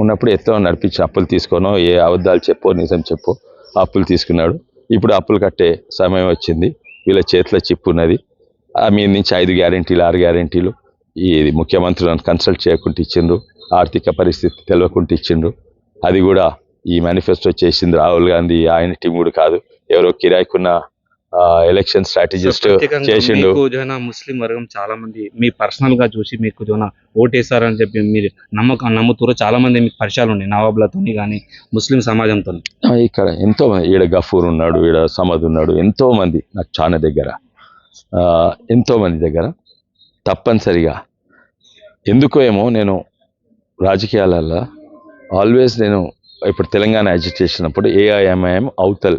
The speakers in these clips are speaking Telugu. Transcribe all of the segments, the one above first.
ఉన్నప్పుడు ఎత్తో నడిపించి అప్పులు తీసుకోను ఏ అబద్ధాలు చెప్పో నిజం చెప్పో అప్పులు తీసుకున్నాడు. ఇప్పుడు అప్పులు కట్టే సమయం వచ్చింది. వీళ్ళ చేతిలో చిప్పు ఉన్నది. ఆ మీద నుంచి ఐదు గ్యారెంటీలు ఆరు గ్యారెంటీలు ఈ ముఖ్యమంత్రులను కన్సల్ట్ చేయకుండా ఇచ్చిండ్రు. ఆర్థిక పరిస్థితి తెలియకుండా ఇచ్చిండ్రు. అది కూడా ఈ మేనిఫెస్టో చేసింది రాహుల్ గాంధీ. ఆయన టీం కూడా కాదు. ఎవరో కిరాయికున్న ఎలక్షన్ స్ట్రాటజిస్ట్ చేసిండు. ముస్లిం వర్గం చాలా మంది మీ పర్సనల్గా చూసి మీకు జోన ఓటేస్తారని చెప్పి మీరు నమ్మకం నమ్ముతారు చాలా మంది మీకు పరిచయాలు ఉన్నాయి. నవాబులతోని కానీ ముస్లిం సమాజంతో ఇక్కడ ఎంతో మంది ఈడ గఫూర్ ఉన్నాడు ఈడ సమద్ ఉన్నాడు ఎంతో మంది నాకు చాలా దగ్గర. ఎంతో మంది దగ్గర. తప్పనిసరిగా. ఎందుకో ఏమో నేను రాజకీయాలలో ఆల్వేస్ నేను ఇప్పుడు తెలంగాణ అజిటేషన్ అప్పుడు ఏఐఎంఐఎం అవతల్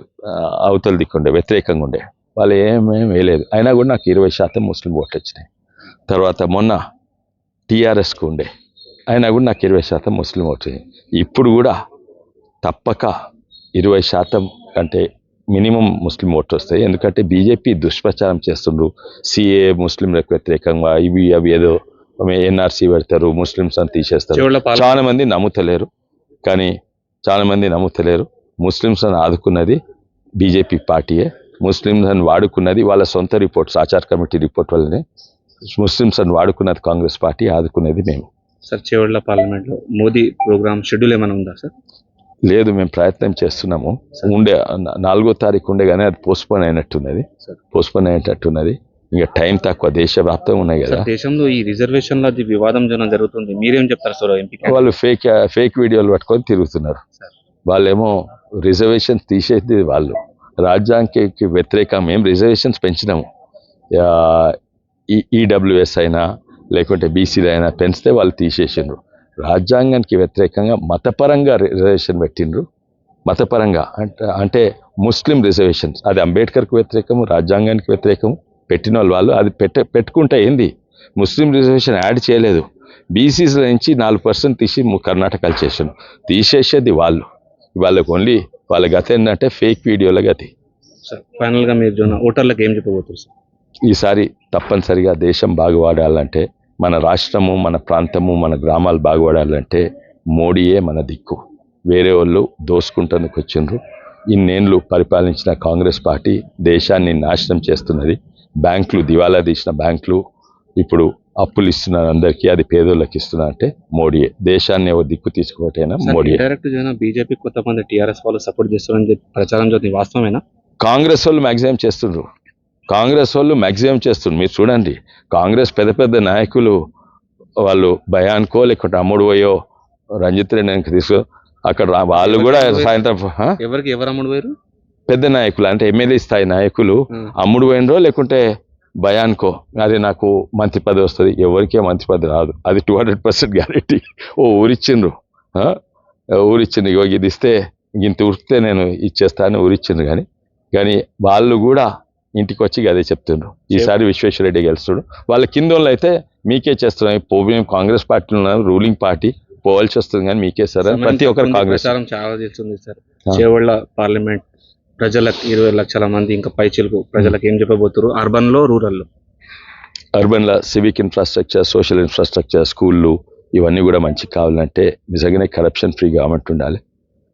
అవతల దిక్కుండే వ్యతిరేకంగా ఉండే. వాళ్ళు ఏమేం వేయలేదు. అయినా కూడా నాకు ఇరవై శాతం ముస్లిం ఓట్లు వచ్చినాయి. తర్వాత మొన్న టీఆర్ఎస్కు ఉండే. అయినా కూడా నాకు ఇరవై శాతం ముస్లిం ఓట్లు వచ్చినాయి. ఇప్పుడు కూడా తప్పక ఇరవై శాతం కంటే మినిమం ముస్లిం ఓట్లు వస్తాయి. ఎందుకంటే బీజేపీ దుష్ప్రచారం చేస్తుండ్రు. సిఏ ముస్లింలకు వ్యతిరేకంగా ఇవి అవి ఏదో ఎన్ఆర్సీ పెడతారు ముస్లిమ్స్ అని తీసేస్తారు. చెవుల పాల చాలా మంది నమ్ముతలేరు. కానీ చాలా మంది నమ్ముతలేరు. ముస్లిమ్స్ అని ఆదుకున్నది బీజేపీ పార్టీయే. ముస్లిమ్స్ అని వాడుకున్నది వాళ్ళ సొంత రిపోర్ట్స్ ఆచార్ కమిటీ రిపోర్ట్ వల్లనే. ముస్లిమ్స్ అని వాడుకున్నది కాంగ్రెస్ పార్టీ ఆదుకునేది మేము. సార్ చేవళ్ళ పార్లమెంట్లో మోదీ ప్రోగ్రామ్ షెడ్యూల్ ఏమైనా ఉందా సార్? లేదు మేము ప్రయత్నం చేస్తున్నాము. ఉండే నాలుగో తారీఖు ఉండే కానీ అది పోస్ట్పోన్ అయినట్టున్నది. పోస్ట్పోన్ అయ్యేటట్టున్నది ఇంకా టైం తక్కువ దేశవ్యాప్తంగా ఉన్నాయి కదా. దేశంలో ఈ రిజర్వేషన్లో అది వివాదం జరుగుతుంది. మీరేం చెప్తారు సార్ ఎంపీ వాళ్ళు ఫేక్ ఫేక్ వీడియోలు పట్టుకొని తిరుగుతున్నారు. వాళ్ళేమో రిజర్వేషన్ తీసేది వాళ్ళు. రాజ్యాంగకి వ్యతిరేకం మేము రిజర్వేషన్స్ పెంచినాము. ఈడబ్ల్యూఎస్ అయినా లేకుంటే బీసీలు అయినా పెంచితే వాళ్ళు తీసేసిండ్రు. రాజ్యాంగానికి వ్యతిరేకంగా మతపరంగా రిజర్వేషన్ పెట్టిండ్రు. మతపరంగా అంటే అంటే ముస్లిం రిజర్వేషన్స్. అది అంబేద్కర్కి వ్యతిరేకము రాజ్యాంగానికి వ్యతిరేకము. పెట్టిన వాళ్ళు అది పెట్ట పెట్టుకుంటే ఏంది? ముస్లిం రిజర్వేషన్ యాడ్ చేయలేదు. బీసీస్ నుంచి నాలుగు పర్సెంట్ తీసి కర్ణాటకలు చేసాను తీసేసేది వాళ్ళు. వాళ్ళకి ఓన్లీ వాళ్ళ గత ఏంటంటే ఫేక్ వీడియోల గతి. సార్ ఫైనల్గా మీరు ఓటర్లకు ఏం చెప్పబోతున్నారు సార్ ఈసారి తప్పనిసరిగా దేశం బాగుపడాలంటే మన రాష్ట్రము మన ప్రాంతము మన గ్రామాలు బాగుపడాలంటే మోడీయే మన దిక్కు. వేరే వాళ్ళు దోసుకుంటానికి వచ్చిండ్రు. ఇన్నేళ్ళు పరిపాలించిన కాంగ్రెస్ పార్టీ దేశాన్ని నాశనం చేస్తున్నది. బ్యాంకులు దివాలా తీసిన బ్యాంకులు ఇప్పుడు అప్పులు ఇస్తున్నారు అందరికీ అది పేదోళ్ళకి ఇస్తున్నారు అంటే మోడీయే. దేశాన్ని దిక్కు తీసుకోవటైనా మోడీయే. డైరెక్ట్ బీజేపీ కొంతమంది టీఆర్ఎస్ వాళ్ళు సపోర్ట్ చేస్తారని చెప్పి ప్రచారం జరుగుతుంది వాస్తవమేనా? కాంగ్రెస్ వాళ్ళు మ్యాక్సిమం చేస్తుండ్రు. కాంగ్రెస్ వాళ్ళు మ్యాక్సిమం చేస్తుండ్రు. మీరు చూడండి కాంగ్రెస్ పెద్ద పెద్ద నాయకులు వాళ్ళు భయానికో లేకుంటే అమ్ముడు పోయో రంజిత్ రెడ్డి తీసుకో అక్కడ వాళ్ళు కూడా సాయంత్రం? ఎవరికి ఎవరు అమ్ముడు పోయారు? పెద్ద నాయకులు అంటే ఎమ్మెల్యే స్థాయి నాయకులు అమ్ముడు పోయినరో లేకుంటే భయానికో? అది నాకు మంత్రి పదవి వస్తుంది ఎవరికే మంత్రి పదవి రాదు. అది టూ హండ్రెడ్ పర్సెంట్ గ్యారెంటీ ఓ ఊరిచ్చిండ్రు ఆ? ఊరిచ్చిండ్రు ఇగో ఇది ఇస్తే ఇంత ఉరిస్తే నేను ఇచ్చేస్తాను ఊరిచ్చిండ్రు కానీ కానీ వాళ్ళు కూడా ఇంటికి వచ్చి అదే చెప్తుండ్రు. ఈసారి విశ్వేశ్వరరెడ్డి గెలుస్తుడు. వాళ్ళ కింద వాళ్ళు అయితే మీకే చేస్తున్నాం. పో మేము కాంగ్రెస్ పార్టీలో ఉన్నాం రూలింగ్ పార్టీ పోవాల్సి వస్తుంది కానీ మీకే సార్ ప్రతి ఒక్కరు కాంగ్రెస్ చాలా చేస్తుంది సార్. చేవళ్ళ పార్లమెంట్ ప్రజలకు ఇరవై లక్షల మంది ఇంకా పైచిలకు ప్రజలకు ఏం చెప్పబోతున్నారు అర్బన్లో రూరల్లో? అర్బన్లో సివిక్ ఇన్ఫ్రాస్ట్రక్చర్ సోషల్ ఇన్ఫ్రాస్ట్రక్చర్ స్కూళ్ళు ఇవన్నీ కూడా మంచి కావాలంటే నిజంగానే కరప్షన్ ఫ్రీ గవర్నమెంట్ ఉండాలి.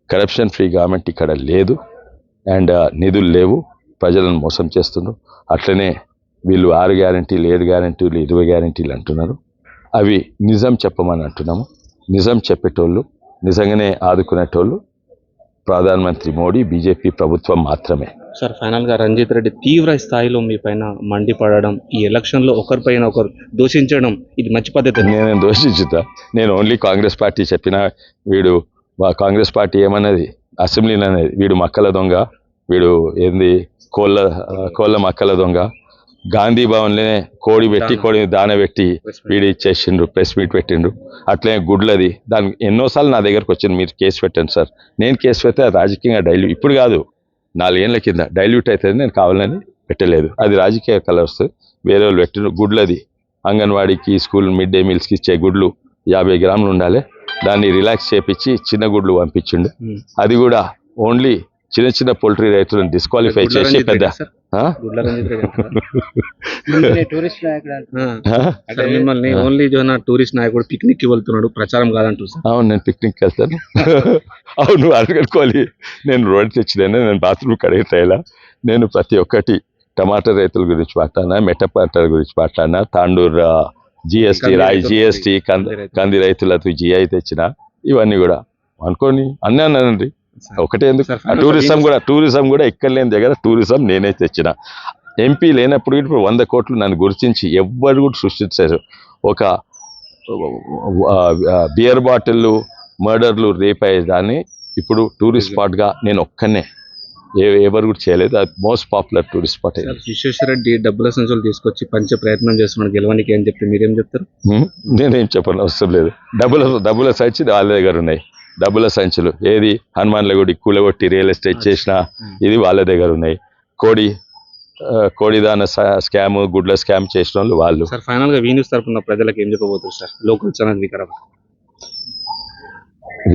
కరప్షన్ ఫ్రీ గవర్నమెంట్ ఇక్కడ లేదు. అండ్ uh, నిధులు లేవు. ప్రజలను మోసం చేస్తున్నారు. అట్లనే వీళ్ళు ఆరు గ్యారంటీలు ఏడు గ్యారంటీలు ఇరవై గ్యారంటీలు అంటున్నారు. అవి నిజం చెప్పమని అంటున్నాము. నిజం చెప్పేటోళ్ళు నిజంగానే ఆదుకునేటోళ్ళు ప్రధానమంత్రి మోడీ బీజేపీ ప్రభుత్వం మాత్రమే. సార్ ఫైనల్గా రంజిత్ రెడ్డి తీవ్ర స్థాయిలో మీ పైన మండిపడడం ఈ ఎలక్షన్లో ఒకరిపైన ఒకరు దూషించడం ఇది మంచి పద్ధతి. నేను దోషించుతా. నేను ఓన్లీ కాంగ్రెస్ పార్టీ చెప్పిన వీడు మా కాంగ్రెస్ పార్టీ ఏమన్నది? అసెంబ్లీలో అనేది వీడు మక్కల దొంగ. వీడు ఏంది? కోళ్ళ కోళ్ళ మక్కల దొంగ. గాంధీ భవన్లోనే కోడి పెట్టి కోడి దాన పెట్టి వీడు ఇచ్చేసిండ్రు ప్రెస్ మీట్ పెట్టిండ్రు. అట్లే గుడ్లది. దానికి ఎన్నోసార్లు నా దగ్గరకు వచ్చింది మీరు కేసు పెట్టండి సార్. నేను కేసు పెడితే రాజకీయంగా డైల్యూట్ ఇప్పుడు కాదు నాలుగేళ్ళ కింద డైల్యూట్ అవుతుంది నేను కావాలని పెట్టలేదు. అది రాజకీయ కలర్స్ వేరే వాళ్ళు పెట్టిండ్రు. గుడ్లది. అంగన్వాడీకి స్కూల్ మిడ్ డే మీల్స్కి ఇచ్చే గుడ్లు యాభై గ్రాములు ఉండాలి. దాన్ని రిలాక్స్ చేపించి చిన్న గుడ్లు పంపించిండు. అది కూడా ఓన్లీ చిన్న చిన్న పోల్ట్రీ రైతులను డిస్క్వాలిఫై చేసి పెద్ద రెడ్డి రెడ్డి? టూరిస్ట్? అంటే మిమ్మల్ని ఓన్లీ జోన టూరిస్ట్ నాయకుడు పిక్నిక్కి వెళ్తున్నాడు ప్రచారం కాదంటూ సార్. అవును నేను పిక్నిక్కి వెళ్తాను. అవును అడగనుకోవాలి నేను రోడ్ తెచ్చినాను నేను బాత్రూమ్ కడిగితేలా నేను ప్రతి ఒక్కటి టమాటా రైతుల గురించి మాట్లాడినా మెట్ట పంటల గురించి మాట్లాడినా తాండూరు జిఎస్టీ రాయి జిఎస్టీ కంది కంది రైతులకు జిఐ తెచ్చిన ఇవన్నీ కూడా. అనుకోని అన్నీ అన్నానండి. ఒకటే ఎందుకు? టూరిజం కూడా టూరిజం కూడా ఎక్కడ లేని దగ్గర టూరిజం నేనే తెచ్చిన. ఎంపీ లేనప్పుడు ఇప్పుడు వంద కోట్లు నన్ను గుర్తించి ఎవ్వరు కూడా సృష్టించారు ఒక బియర్ బాటిళ్ళు మర్డర్లు రేప్ అయ్యేదాన్ని ఇప్పుడు టూరిస్ట్ స్పాట్గా నేను ఒక్కనే. ఏ ఎవరు కూడా చేయలేదు. అది most popular tourist spot. Sir Vishweshwar Reddy డబ్బుల సంచులు తీసుకొచ్చి పంచే ప్రయత్నం చేస్తున్నాడు. గెలవడానికి అని చెప్పి మీరేం చెప్తారు? నేనేం చెప్పను అవసరం లేదు. డబ్బుల డబ్బుల సంచి వాళ్ళ దగ్గర ఉన్నాయి. డబ్బుల సంచులు. ఏది? హనుమాన్ల గుడి కూలగొట్టి రియల్ ఎస్టేట్ చేసిన ఇది వాళ్ళ దగ్గర ఉన్నాయి. కోడి కోడిదాన స్కామ్ గుడ్ల స్కామ్ చేసిన వాళ్ళు. వాళ్ళు సార్ ఫైనల్గా వీనిస్ తరపున ప్రజలకు ఏం చెప్పబోతారు సార్? Local channel Vikarabad.